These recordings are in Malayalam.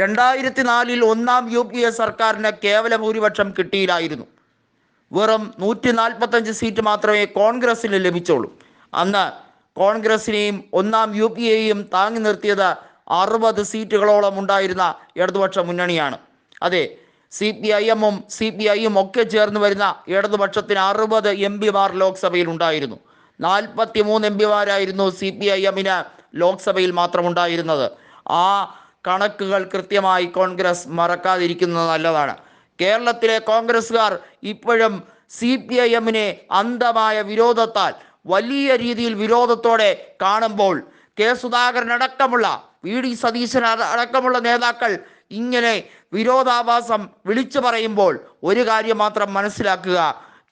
രണ്ടായിരത്തി നാലിൽ ഒന്നാം യു പി എ സർക്കാരിന് കേവല ഭൂരിപക്ഷം കിട്ടിയില്ലായിരുന്നു. വെറും നൂറ്റി നാൽപ്പത്തഞ്ച് സീറ്റ് മാത്രമേ കോൺഗ്രസിന് ലഭിച്ചുള്ളൂ. അന്ന് കോൺഗ്രസിനെയും ഒന്നാം യു പി എയും താങ്ങി നിർത്തിയത് അറുപത് സീറ്റുകളോളം ഉണ്ടായിരുന്ന ഇടതുപക്ഷ മുന്നണിയാണ്. അതെ സി പി ഐ എമ്മും സി പി ഐയും ഒക്കെ ചേർന്ന് വരുന്ന ഇടതുപക്ഷത്തിന് അറുപത് എം പിമാർ ലോക്സഭയിൽ ഉണ്ടായിരുന്നു. നാൽപ്പത്തി മൂന്ന് എം പിമാരായിരുന്നു സി പി ഐ എമ്മിന് ലോക്സഭയിൽ മാത്രമുണ്ടായിരുന്നത് ആ കണക്കുകൾ കൃത്യമായി കോൺഗ്രസ് മറക്കാതിരിക്കുന്നത് നല്ലതാണ്. കേരളത്തിലെ കോൺഗ്രസ്സുകാർ ഇപ്പോഴും സി പി ഐ എമ്മിനെ അന്ധമായ വിരോധത്താൽ വലിയ രീതിയിൽ വിരോധത്തോടെ കാണുമ്പോൾ കെ സുധാകരൻ അടക്കമുള്ള വി ഡി സതീശൻ അടക്കമുള്ള നേതാക്കൾ ഇങ്ങനെ വിരോധാഭാസം വിളിച്ചു പറയുമ്പോൾ ഒരു കാര്യം മാത്രം മനസ്സിലാക്കുക.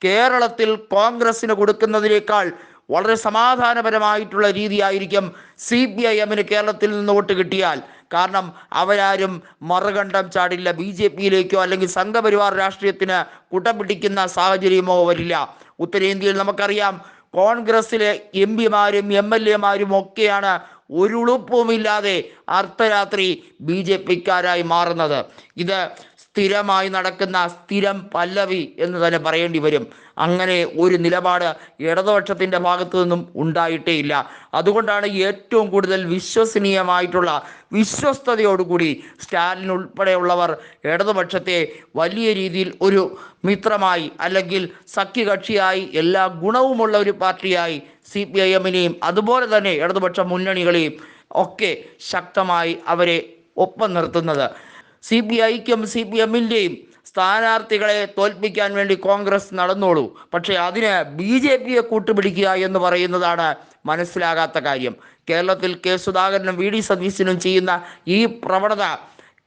കേരളത്തിൽ കോൺഗ്രസിന് കൊടുക്കുന്നതിനേക്കാൾ വളരെ സമാധാനപരമായിട്ടുള്ള രീതിയായിരിക്കും സി പി ഐ എമ്മിന് കേരളത്തിൽ നിന്ന് വോട്ട് കിട്ടിയാൽ. കാരണം അവരാരും മറുകണ്ഠം ചാടില്ല. ബി ജെ പിയിലേക്കോ അല്ലെങ്കിൽ സംഘപരിവാർ രാഷ്ട്രീയത്തിന് കുട്ടം പിടിക്കുന്ന സാഹചര്യമോ വരില്ല. ഉത്തരേന്ത്യയിൽ നമുക്കറിയാം കോൺഗ്രസിലെ എം പിമാരും എം എൽ എമാരും ഒക്കെയാണ് ഒരു ഉളുപ്പുമില്ലാതെ അർദ്ധരാത്രി ബി ജെ പിക്കാരായി മാറുന്നത്. ഇത് സ്ഥിരമായി നടക്കുന്ന സ്ഥിരം പല്ലവി എന്ന് തന്നെ പറയേണ്ടി വരും. അങ്ങനെ ഒരു നിലപാട് ഇടതുപക്ഷത്തിന്റെ ഭാഗത്തു നിന്നും ഉണ്ടായിട്ടേ ഇല്ല. അതുകൊണ്ടാണ് ഏറ്റവും കൂടുതൽ വിശ്വസനീയമായിട്ടുള്ള വിശ്വസ്തയോടുകൂടി സ്റ്റാലിൻ ഉൾപ്പെടെയുള്ളവർ ഇടതുപക്ഷത്തെ വലിയ രീതിയിൽ ഒരു മിത്രമായി അല്ലെങ്കിൽ സഖ്യകക്ഷിയായി എല്ലാ ഗുണവുമുള്ള ഒരു പാർട്ടിയായി സി പി ഐ എമ്മിനെയും അതുപോലെ തന്നെ ഇടതുപക്ഷ മുന്നണികളെയും ഒക്കെ ശക്തമായി അവരെ ഒപ്പം നിർത്തുന്നത്. സി പി ഐക്കും സി പി എമ്മിന്റെയും സ്ഥാനാർത്ഥികളെ തോൽപ്പിക്കാൻ വേണ്ടി കോൺഗ്രസ് നടന്നോളൂ. പക്ഷേ അതിന് ബി ജെ പിയെ കൂട്ടുപിടിക്കുക എന്ന് പറയുന്നതാണ് മനസ്സിലാകാത്ത കാര്യം. കേരളത്തിൽ കെ സുധാകരനും വി ഡി സതീശനും ചെയ്യുന്ന ഈ പ്രവണത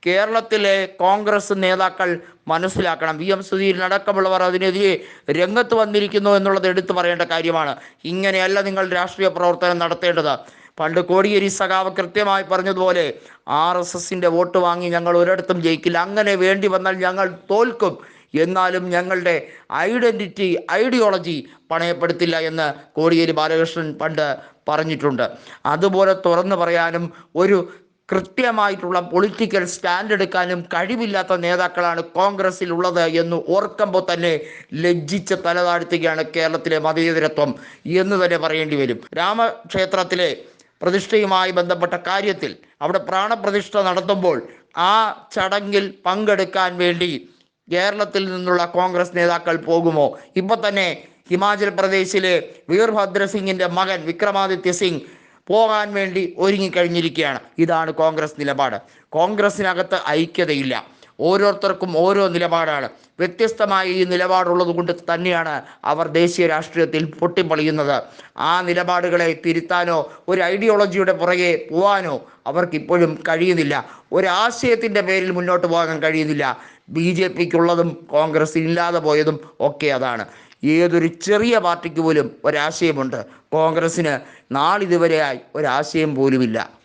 കേരളത്തിലെ കോൺഗ്രസ് നേതാക്കൾ മനസ്സിലാക്കണം. വി എം സുധീരൻ അടക്കമുള്ളവർ അതിനെതിരെ രംഗത്ത് വന്നിരിക്കുന്നു എന്നുള്ളത് എടുത്തു പറയേണ്ട കാര്യമാണ്. ഇങ്ങനെയല്ല നിങ്ങൾ രാഷ്ട്രീയ പ്രവർത്തനം നടത്തേണ്ടത്. പണ്ട് കോടിയേരി സഖാവ് കൃത്യമായി പറഞ്ഞതുപോലെ ആർ എസ് എസിന്റെ വോട്ട് വാങ്ങി ഞങ്ങൾ ഒരിടത്തും ജയിക്കില്ല. അങ്ങനെ വേണ്ടി വന്നാൽ ഞങ്ങൾ തോൽക്കും. എന്നാലും ഞങ്ങളുടെ ഐഡന്റിറ്റി ഐഡിയോളജി പണയപ്പെടുത്തില്ല എന്ന് കോടിയേരി ബാലകൃഷ്ണൻ പണ്ട് പറഞ്ഞിട്ടുണ്ട്. അതുപോലെ തുറന്നു പറയാനും ഒരു കൃത്യമായിട്ടുള്ള പൊളിറ്റിക്കൽ സ്റ്റാൻഡ് എടുക്കാനും കഴിവില്ലാത്ത നേതാക്കളാണ് കോൺഗ്രസിൽ ഉള്ളത് എന്ന് ഓർക്കുമ്പോൾ തന്നെ ലജ്ജിച്ച് തലതാഴ്ത്തുകയാണ് കേരളത്തിലെ മതേതരത്വം എന്ന് തന്നെ പറയേണ്ടി വരും. രാമക്ഷേത്രത്തിലെ പ്രതിഷ്ഠയുമായി ബന്ധപ്പെട്ട കാര്യത്തിൽ അവിടെ പ്രാണപ്രതിഷ്ഠ നടത്തുമ്പോൾ ആ ചടങ്ങിൽ പങ്കെടുക്കാൻ വേണ്ടി കേരളത്തിൽ നിന്നുള്ള കോൺഗ്രസ് നേതാക്കൾ പോകുമോ? ഇപ്പൊ തന്നെ ഹിമാചൽ പ്രദേശിലെ വീർഭദ്ര സിംഗിന്റെ മകൻ വിക്രമാദിത്യ സിംഗ് പോകാൻ വേണ്ടി ഒരുങ്ങിക്കഴിഞ്ഞിരിക്കുകയാണ് ഇതാണ് കോൺഗ്രസ് നിലപാട്. കോൺഗ്രസിനകത്ത് ഐക്യതയില്ല. ഓരോരുത്തർക്കും ഓരോ നിലപാടാണ്. വ്യത്യസ്തമായ ഈ നിലപാടുള്ളത് കൊണ്ട് തന്നെയാണ് അവർ ദേശീയ രാഷ്ട്രീയത്തിൽ പൊട്ടിപ്പൊളിയുന്നത്. ആ നിലപാടുകളെ തിരുത്താനോ ഒരു ഐഡിയോളജിയുടെ പുറകെ പോവാനോ അവർക്കിപ്പോഴും കഴിയുന്നില്ല. ഒരാശയത്തിന്റെ പേരിൽ മുന്നോട്ട് പോകാൻ കഴിയുന്നില്ല. ബി ജെ പിക്കുള്ളതും കോൺഗ്രസ് ഇല്ലാതെ പോയതും ഒക്കെ അതാണ്. ഏതൊരു ചെറിയ പാർട്ടിക്ക് പോലും ഒരാശയമുണ്ട്. കോൺഗ്രസ്സിന് നാളിതുവരെയായി ഒരാശയം പോലുമില്ല.